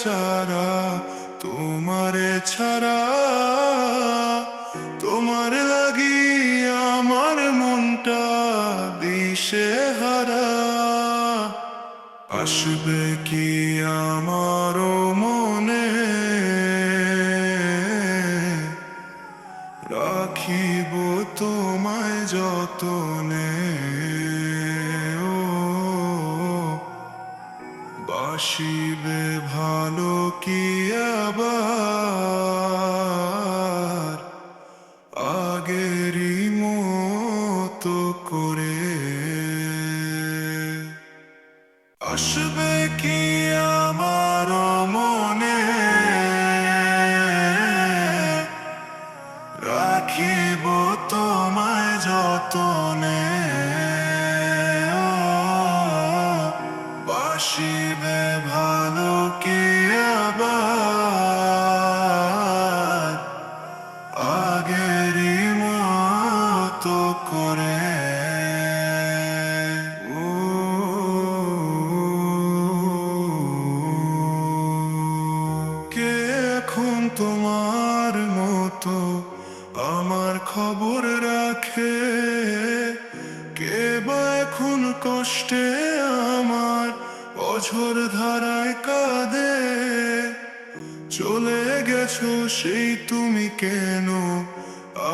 বেচারা তোমারে ছাড়া, তোমার লাগি আমার মনটা দিশে হারা। আসবে কি আমারও মনে? রাখিব তোমায় যতনে। বাসিবে ভালো কি আবার? আগেরই মতো করে। আসবে কি আমার মনে? রাখিব তোমায় যতনে। বাসিবে ভালো কি আবার? আগেরই মতো করে। কে এখন তোমার মতো আমার খবর রাখে? কে বা এখন কষ্টে বছর ধারায় কাঁদে। চলে গেছো, সেই তুমি কেন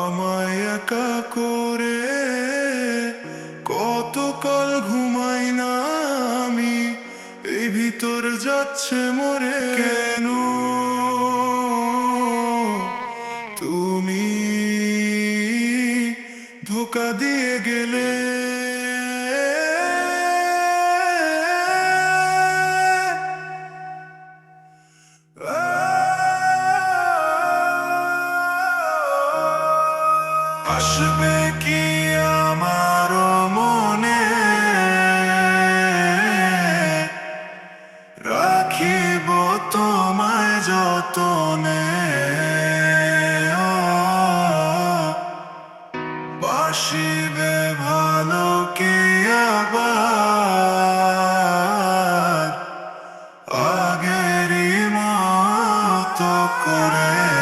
আমায় একা করে? কতকাল ঘুমাই না আমি, এই ভিতর যাচ্ছে মরে। কেন তুমি ধোকা দিয়ে গেলে? আসবে কি আমার মনে? রাখিব তোমায় যতনে। বাসিবে ভালো কি আবার? আগেরই মতো করে